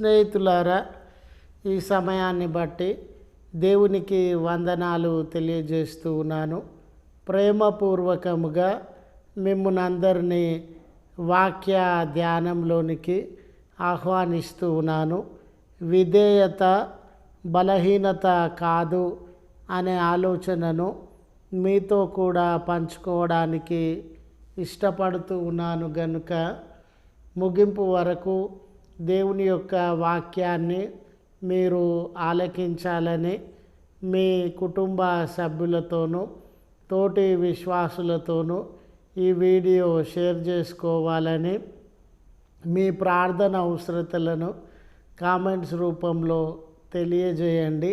స్నేహితులారా ఈ సమయాన్ని బట్టి దేవునికి వందనాలు తెలియజేస్తూ ఉన్నాను. ప్రేమపూర్వకముగా మిమ్మల్ని అందరినీ వాక్య ధ్యానంలోనికి ఆహ్వానిస్తూ ఉన్నాను. విధేయత బలహీనత కాదు అనే ఆలోచనను మీతో కూడా పంచుకోవడానికి ఇష్టపడుతూ ఉన్నాను గనుక ముగింపు వరకు దేవుని యొక్క వాక్యాన్ని మీరు ఆలకించాలని మీ కుటుంబ సభ్యులతోనూ తోటి విశ్వాసులతోనూ ఈ వీడియో షేర్ చేసుకోవాలని మీ ప్రార్థన అవసరతలను కామెంట్స్ రూపంలో తెలియజేయండి.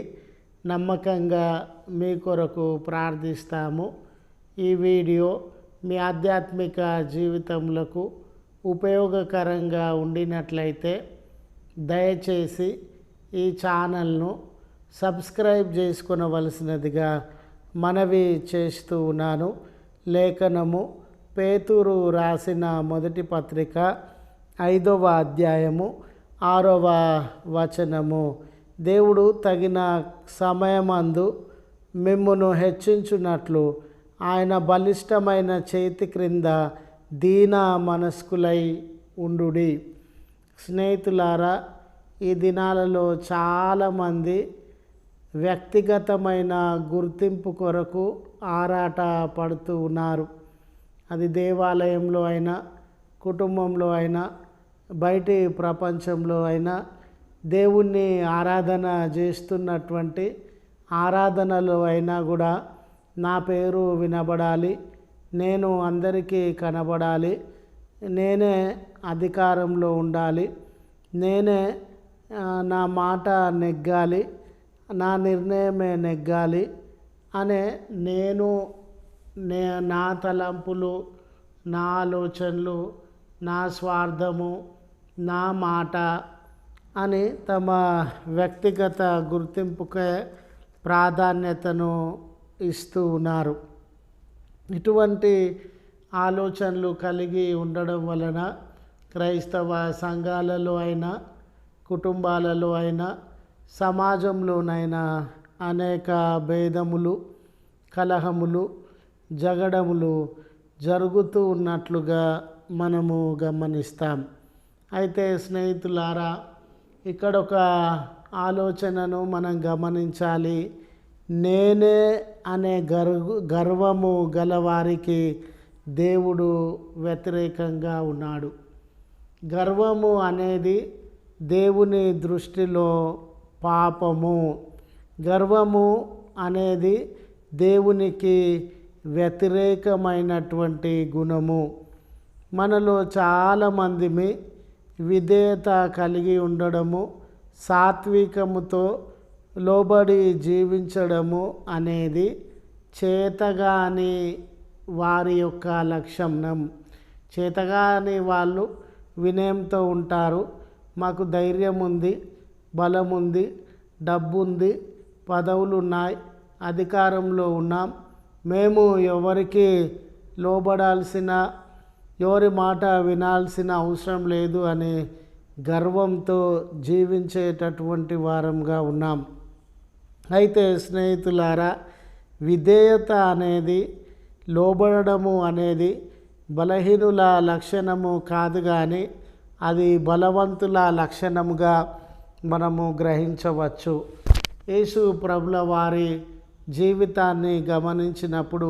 నమ్మకంగా మీ కొరకు ప్రార్థిస్తాము. ఈ వీడియో మీ ఆధ్యాత్మిక జీవితములకు ఉపయోగకరంగా ఉండినట్లయితే దయచేసి ఈ ఛానల్ను సబ్స్క్రైబ్ చేసుకునవలసినదిగా మనవి చేస్తూ ఉన్నాను. లేఖనము పేతురు రాసిన మొదటి పత్రిక ఐదవ అధ్యాయము ఆరవ వచనము. దేవుడు తగిన సమయమందు మిమ్మును హెచ్చించున్నట్లు ఆయన బలిష్టమైన చేతి క్రింద దీన మనస్కులై ఉండుడి. స్నేహితులారా ఈ దినాలలో చాలామంది వ్యక్తిగతమైన గుర్తింపు కొరకు ఆరాట పడుతూ ఉన్నారు. అది దేవాలయంలో అయినా కుటుంబంలో అయినా బయటి ప్రపంచంలో అయినా దేవుణ్ణి ఆరాధన చేస్తున్నటువంటి ఆరాధనలో అయినా కూడా నా పేరు వినబడాలి. నేను అందరికీ కనబడాలి. నేనే అధికారంలో ఉండాలి. నేనే నా మాట నెగ్గాలి. నా నిర్ణయమే నెగ్గాలి అనే నేను నే నా తలంపులు నా ఆలోచనలు నా స్వార్థము నా మాట అని తమ వ్యక్తిగత గుర్తింపుకే ప్రాధాన్యతను ఇస్తూ ఉన్నారు. ఇటువంటి ఆలోచనలు కలిగి ఉండడం వలన క్రైస్తవ సంఘాలలో అయినా కుటుంబాలలో అయినా సమాజంలోనైనా అనేక భేదములు కలహములు జగడములు జరుగుతూ ఉన్నట్లుగా మనము గమనిస్తాం. అయితే స్నేహితులారా ఇక్కడ ఒక ఆలోచనను మనం గమనించాలి. నేనే అనే గర్వ గర్వము గలవారికి దేవుడు వ్యతిరేకంగా ఉన్నాడు. గర్వము అనేది దేవుని దృష్టిలో పాపము. గర్వము అనేది దేవునికి వ్యతిరేకమైనటువంటి గుణము. మనలో చాలామందిమి విధేయత కలిగి ఉండడము సాత్వికముతో లోబడి జీవించడము అనేది చేతగాని వారి యొక్క లక్షణం చేతగాని వాళ్ళు వినయంతో ఉంటారు. మాకు ధైర్యం ఉంది బలం ఉంది డబ్బు ఉంది పదవులు ఉన్నాయి అధికారంలో ఉన్నాం. మేము ఎవరికి లోబడాల్సిన ఎవరి మాట వినాల్సిన అవసరం లేదు అనే గర్వంతో జీవించేటటువంటి వారంగా ఉన్నాం. అయితే స్నేహితులారా విధేయత అనేది లోబడము అనేది బలహీనుల లక్షణము కాదు కానీ అది బలవంతుల లక్షణముగా మనము గ్రహించవచ్చు. యేసు ప్రభుల వారి జీవితాన్ని గమనించినప్పుడు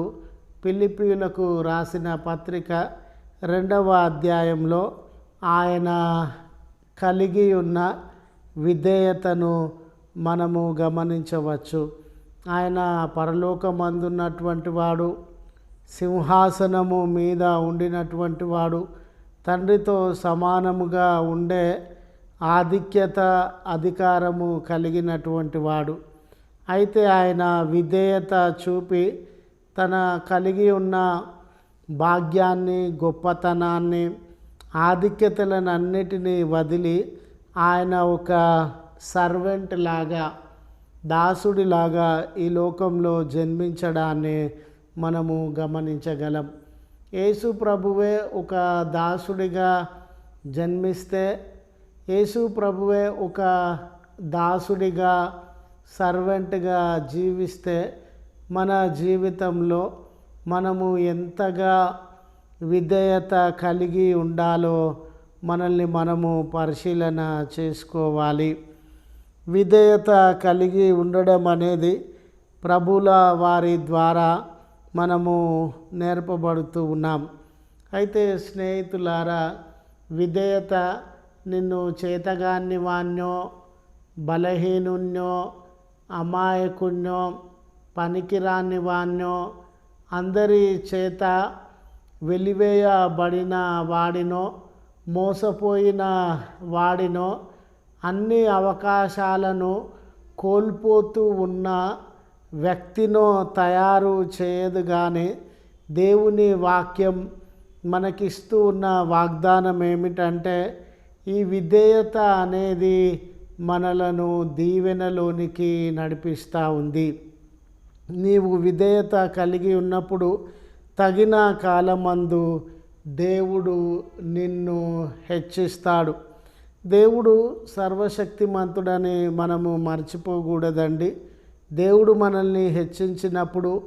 పిలిపిలకు రాసిన పత్రిక రెండవ అధ్యాయంలో ఆయన కలిగి ఉన్న విధేయతను మనము గమనించవచ్చు. ఆయన పరలోకమందున్నటువంటి వాడు సింహాసనము మీద ఉండినటువంటి వాడు తండ్రితో సమానముగా ఉండే ఆధిక్యత అధికారము కలిగినటువంటి వాడు. అయితే ఆయన విధేయత చూపి తన కలిగి ఉన్న భాగ్యాన్ని గొప్పతనాన్ని ఆధిక్యతలను అన్నిటినీ వదిలి ఆయన ఒక సర్వెంట్ లాగా దాసుడిలాగా ఈ లోకంలో జన్మించడాన్ని మనము గమనించగలం. యేసు ప్రభువే ఒక దాసుడిగా జన్మిస్తే యేసు ప్రభువే ఒక దాసుడిగా సర్వెంట్గా జీవిస్తే మన జీవితంలో మనము ఎంతగా విధేయత కలిగి ఉండాలో మనల్ని మనము పరిశీలన చేసుకోవాలి. విధేయత కలిగి ఉండడం అనేది ప్రభుల వారి ద్వారా మనము నేర్పబడుతూ ఉన్నాం. అయితే స్నేహితులారా విధేయత నిన్ను చేతగాన్ని వాణ్ణో బలహీనుణ్యో అమాయకుణ్యో పనికిరాని వాణ్ణో అందరి చేత వెలివేయబడిన వాడినో మోసపోయిన వాడినో అన్ని అవకాశాలను కోల్పోతూ ఉన్న వ్యక్తినో తయారు చేయదు కానీ దేవుని వాక్యం మనకిస్తూ ఉన్న వాగ్దానం ఏమిటంటే ఈ విధేయత అనేది మనలను దీవెనలోనికి నడిపిస్తూ ఉంది. నీవు విధేయత కలిగి ఉన్నప్పుడు తగిన కాలమందు దేవుడు నిన్ను హెచ్చిస్తాడు. దేవుడు సర్వశక్తిమంతుడని మనము మర్చిపోకూడదండి. దేవుడు మనల్ని హెచ్చించినప్పుడు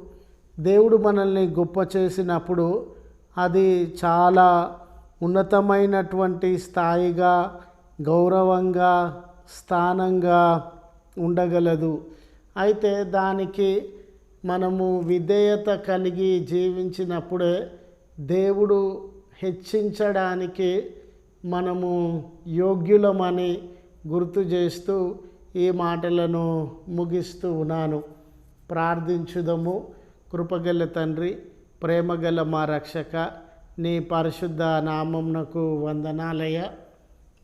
దేవుడు మనల్ని గొప్ప చేసినప్పుడు అది చాలా ఉన్నతమైనటువంటి స్థాయిగా గౌరవంగా స్థానంగా ఉండగలదు. అయితే దానికి మనము విధేయత కలిగి జీవించినప్పుడే దేవుడు హెచ్చించడానికి మనము యోగ్యులమని గుర్తు చేస్తూ ఈ మాటలను ముగిస్తూ ఉన్నాను. ప్రార్థించుదము. కృపగల తండ్రి ప్రేమగల మా రక్షక నీ పరిశుద్ధ నామంనకు వందనాలయ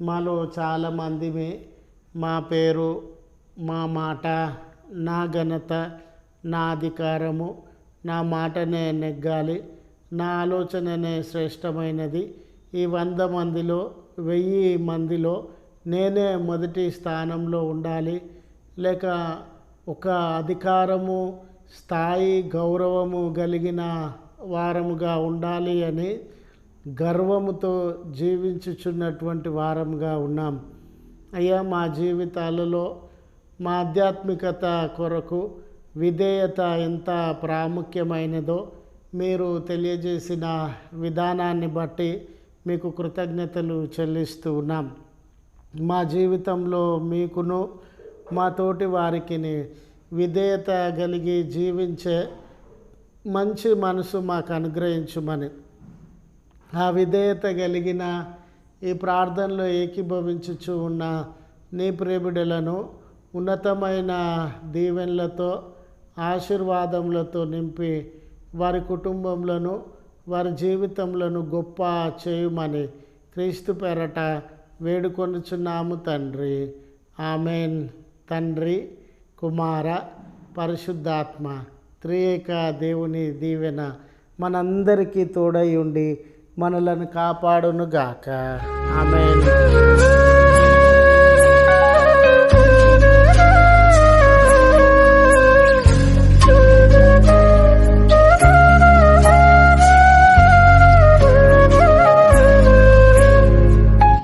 మాలో చాలామందిమే మా పేరు మా మాట నా ఘనత నా అధికారము నా మాటనే నెగ్గాలి నా ఆలోచననే శ్రేష్టమైనది. ఈ వంద మందిలో వెయ్యి మందిలో నేనే మొదటి స్థానంలో ఉండాలి. లేక ఒక అధికారము స్థాయి గౌరవము కలిగిన వారముగా ఉండాలి అని గర్వముతో జీవించుచున్నటువంటి వారముగా ఉన్నాం. అయ్యా మా జీవితాలలో మా ఆధ్యాత్మికత కొరకు విధేయత ఎంత ప్రాముఖ్యమైనదో మీరు తెలియజేసిన విధానాన్ని బట్టి మీకు కృతజ్ఞతలు చెల్లిస్తూ ఉన్నాం. మా జీవితంలో మీకును మా తోటి వారికి విధేయత కలిగి జీవించే మంచి మనసు మాకు అనుగ్రహించుమని. ఆ విధేయత కలిగిన ఈ ప్రార్థనలో ఏకీభవించుచు ఉన్న నీ ప్రేమిడులను ఉన్నతమైన దీవెనలతో ఆశీర్వాదములతో నింపి వారి కుటుంబంలోను వారి జీవితంలో గొప్ప చేయమని క్రీస్తు పేరట వేడుకొనుచున్నాము తండ్రి. ఆమెన్. తండ్రి కుమార పరిశుద్ధాత్మ త్రియేక దేవుని దీవెన మనందరికీ తోడై ఉండి మనలను కాపాడునుగాక. ఆమెన్.